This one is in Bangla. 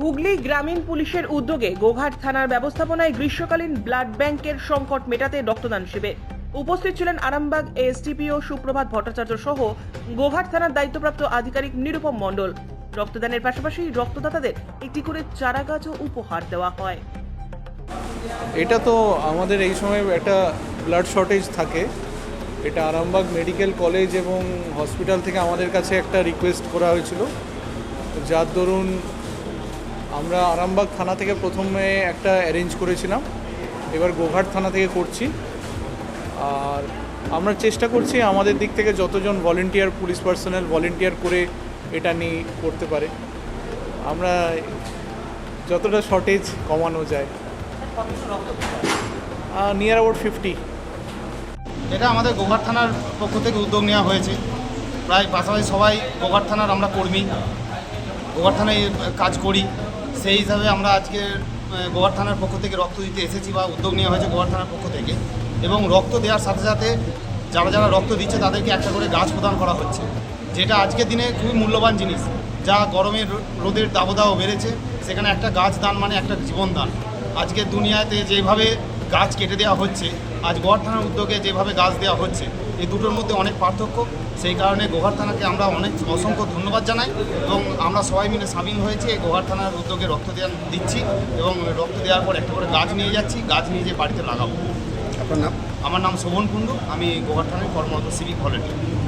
হুগলি গ্রামীণ পুলিশের উদ্যোগে গোঘাট থানার ব্যবস্থাপনায় গ্রীষ্মকালীন ব্লাড ব্যাংকের সংকট মেটাতে রক্তদান শিবির। উপস্থিত ছিলেন আরামবাগ এসডিপিও সুপ্রভাত ভট্টাচার্য সহ গোঘাট থানার দায়িত্বপ্রাপ্ত আধিকারিক নিরুপম মণ্ডল। রক্তদানের পাশাপাশি রক্তদাতাদের একটি করে চারা গাছও উপহার দেওয়া হয়। এটা তো আমাদের এই সময় একটা ব্লাড শর্টেজ থাকে। এটা আরামবাগ মেডিকেল কলেজ এবং হসপিটাল থেকে আমাদের কাছে একটা রিকোয়েস্ট করা হয়েছিল। যার দরুন আমরা আরামবাগ থানা থেকে প্রথমে একটা অ্যারেঞ্জ করেছিলাম। এবার গোঘাট থানা থেকে করছি। আর আমরা চেষ্টা করছি আমাদের দিক থেকে যতজন ভলেন্টিয়ার পুলিশ পার্সোনাল ভলেন্টিয়ার করে এটা নিয়ে করতে পারে। আমরা যতটা শর্টেজ কমানো যায়। নিয়ার অ্যাবাউট ফিফটি এটা আমাদের গোঘাট থানার পক্ষ থেকে উদ্যোগ নেওয়া হয়েছে। প্রায় পাশাপাশি সবাই গোঘাট থানার আমরা কর্মী। গোঘাট থানায় কাজ করি। সেই হিসাবে আমরা আজকে গোঘাট থানার পক্ষ থেকে রক্ত দিতে এসেছি বা উদ্যোগ নেওয়া হয়েছে গোঘাট থানার পক্ষ থেকে এবং রক্ত দেওয়ার সাথে সাথে যারা যারা রক্ত দিচ্ছে তাদেরকে একটা করে গাছ প্রদান করা হচ্ছে, যেটা আজকের দিনে খুবই মূল্যবান জিনিস, যা গরমের রোদের দাবদাহ বেড়েছে, সেখানে একটা গাছ দান মানে একটা জীবন দান। আজকের দুনিয়াতে যেভাবে গাছ কেটে দেওয়া হচ্ছে আজ গোহার থানার উদ্যোগে যেভাবে গাছ দেওয়া হচ্ছে এই দুটোর মধ্যে অনেক পার্থক্য। সেই কারণে গোহার থানাকে আমরা অনেক অসংখ্য ধন্যবাদ জানাই এবং আমরা সবাই মিলে সামিল হয়েছি এই গোহার থানার উদ্যোগে রক্ত দেওয়া দিচ্ছি এবং রক্ত দেওয়ার পর একটা করে গাছ নিয়ে যাচ্ছি গাছ নিয়ে যেয়ে বাড়িতে লাগাবো। আপনার নাম? আমার নাম শোভন কুণ্ডু আমি গোহার থানায় কর্মরত সিভিক ভলেন্টিয়ার